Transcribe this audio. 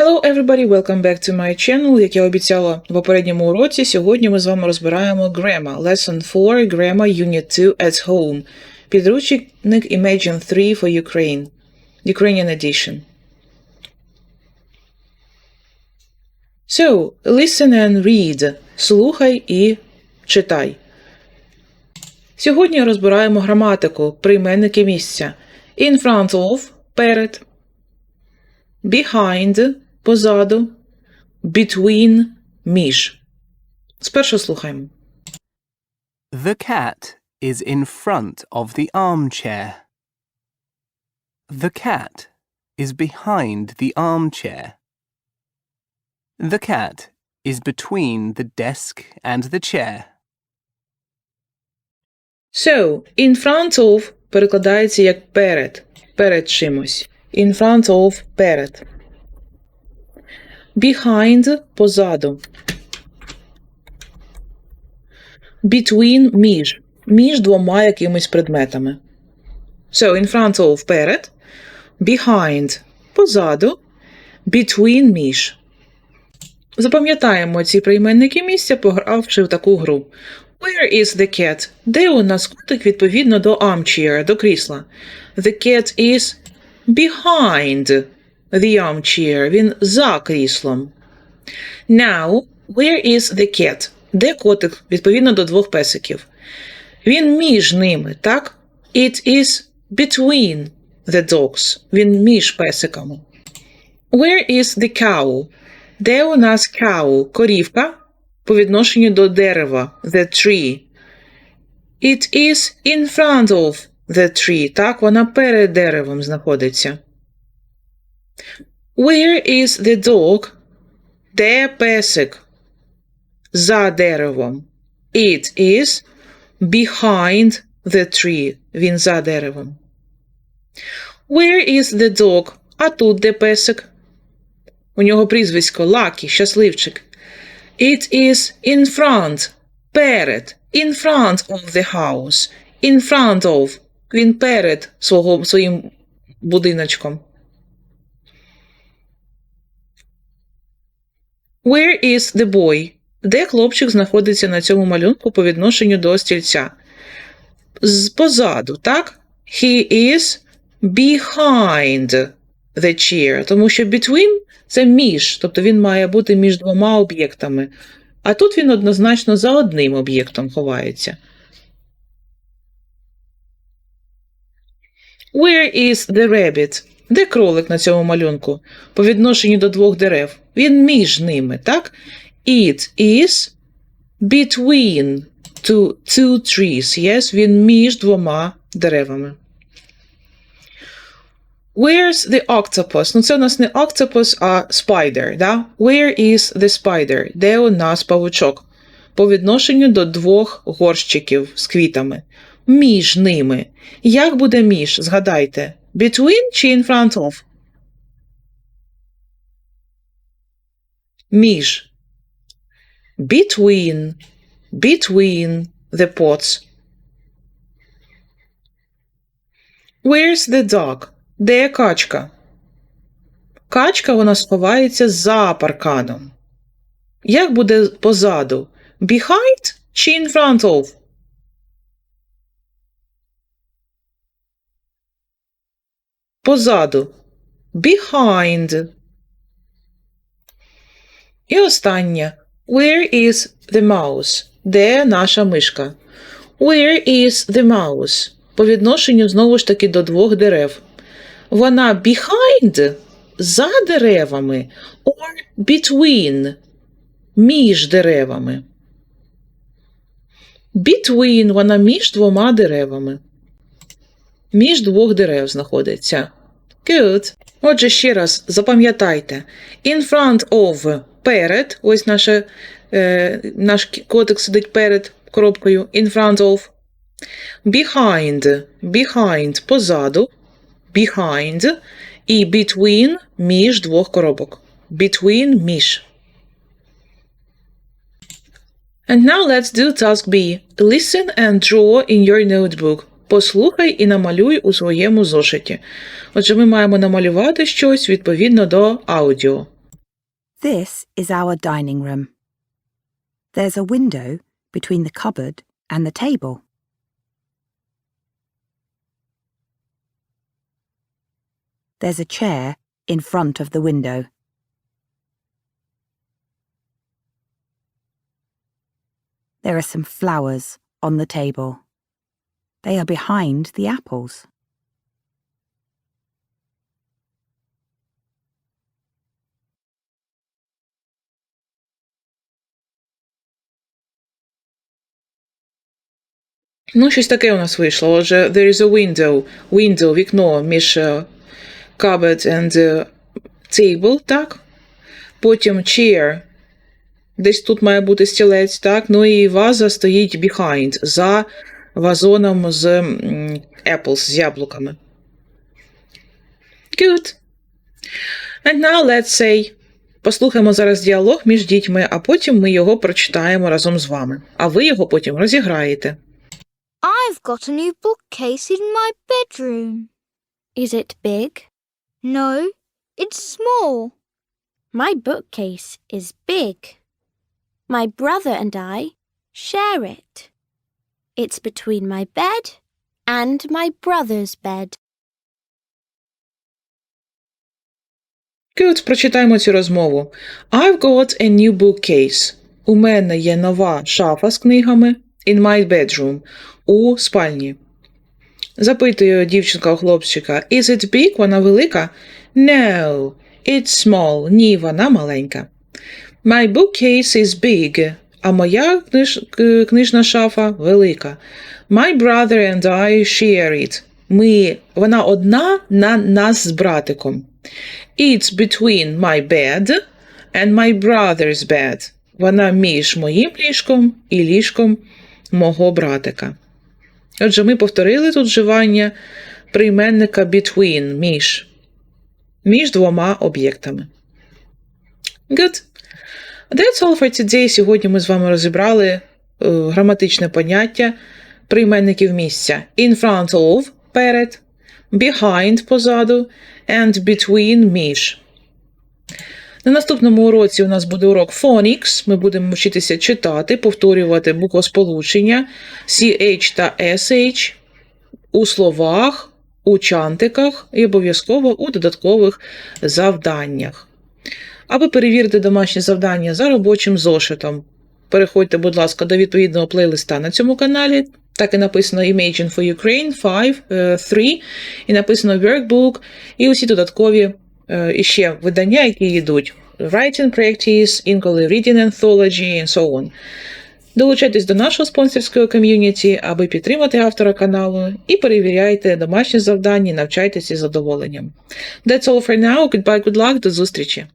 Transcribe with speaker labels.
Speaker 1: Hello everybody, welcome back to my channel. Як я обіцяла в попередньому уроці, сьогодні ми з вами розбираємо Grammar. Lesson 4, Grammar Unit 2 at Home. Підручник Imagine 3 for Ukraine. Ukrainian edition. So, listen and read. Слухай і читай. Сьогодні розбираємо граматику, прийменники місця. In front of – перед. Behind – позаду. Between – між. Спершу слухаємо.
Speaker 2: The cat is in front of the armchair. The cat is behind the armchair. The cat is between the desk and the chair.
Speaker 1: So, in front of перекладається як перед. Перед чимось. In front of – перед. Behind – позаду. Between – між. Між двома якимись предметами. So, in front of – перед. Behind – позаду. Between – між. Запам'ятаємо ці прийменники місця, погравши в таку гру. Where is the cat? Де у нас котик відповідно до armchair, до крісла? The cat is behind the armchair. Він за кріслом. Now, where is the cat? Де котик відповідно до двох песиків? Він між ними, так? It is between the dogs. Він між песиками. Where is the cow? Де у нас cow? Корівка по відношенню до дерева. The tree. It is in front of the tree. Так, вона перед деревом знаходиться. Where is the dog? Де песик? За деревом. It is behind the tree. Він за деревом. Where is the dog? А тут де песик? У нього прізвисько Лакі, щасливчик. It is in front. Перед. In front of the house. In front of. Він перед свого, своїм будиночком. Where is the boy? Де хлопчик знаходиться на цьому малюнку по відношенню до стільця? З позаду, так? He is behind the chair. Тому що between це між, тобто він має бути між двома об'єктами. А тут він однозначно за одним об'єктом ховається. Where is the rabbit? Де кролик на цьому малюнку? По відношенню до двох дерев. Він між ними, так? It is between two, two trees. Yes, він між двома деревами. Where's the octopus? Ну, це у нас не octopus, а spider, да? Where is the spider? Де у нас павучок? По відношенню до двох горщиків з квітами. Між ними. Як буде між? Згадайте. Between чи in front of? Між. Between. Between the pots. Where's the dog? Де качка? Качка вона сховається за парканом. Як буде позаду? Behind чи in front of? Позаду. Behind. І останнє. Where is the mouse? Де наша мишка? Where is the mouse? По відношенню знову ж таки до двох дерев. Вона behind за деревами or between між деревами. Between вона між двома деревами. Між двох дерев знаходиться. Good. Отже, ще раз запам'ятайте. In front of перед. Ось наша, е, наш котик сидить перед коробкою. In front of. Behind. Behind позаду. Behind. І between між двох коробок. Between між. And now let's do task B. Listen and draw in your notebook. послухай і намалюй у своєму зошиті. Отже, ми маємо намалювати щось відповідно до аудіо.
Speaker 3: This is our dining room. There's a window between the cupboard and the table. There's a chair in front of the window. There are some flowers on the table. They are behind the apples.
Speaker 1: Ну, щось таке у нас вийшло. Отже, there is a window. Window, вікно між е, cupboard and е, table, так? Потім chair. Десь тут має бути стілець, так? Ну і ваза стоїть behind, за вазоном з apples, з яблуками. Good. And now let's say. Послухаємо зараз діалог між дітьми, а потім ми його прочитаємо разом з вами. А ви його потім розіграєте.
Speaker 4: I've got a new bookcase in my bedroom.
Speaker 5: Is it big?
Speaker 4: No, it's small.
Speaker 5: My bookcase is big. My brother and I share it. It's between my bed and my brother's bed.
Speaker 1: Good, прочитаємо цю розмову. I've got a new bookcase. У мене є нова шафа з книгами in my bedroom. У спальні. Запитує дівчинка у хлопчика. Is it big? Вона велика? No, it's small. Ні, вона маленька. My bookcase is big. А моя книж... книжна шафа велика. My brother and I share it. Ми... Вона одна на нас з братиком. It's between my bed and my brother's bed. Вона між моїм ліжком і ліжком мого братика. Отже, ми повторили тут вживання прийменника between між, між двома об'єктами. Good. That's all for today. Сьогодні ми з вами розібрали е, граматичне поняття прийменників місця. In front of перед, behind позаду and between між. На наступному уроці у нас буде урок Phonics. Ми будемо вчитися читати, повторювати буквосполучення CH та SH у словах, у чантиках і обов'язково у додаткових завданнях. Аби перевірити домашнє завдання за робочим зошитом, переходьте, будь ласка, до відповідного плейлиста на цьому каналі. Так і написано Imagine for Ukraine 5, е, 3, і написано Workbook, і усі додаткові е, іще видання, які йдуть. Writing Practice, інколи Reading Anthology and so on. Долучайтесь до нашого спонсорського ком'юніті, аби підтримати автора каналу, і перевіряйте домашні завдання, навчайтеся із задоволенням. That's all for now. Goodbye, good luck, до зустрічі!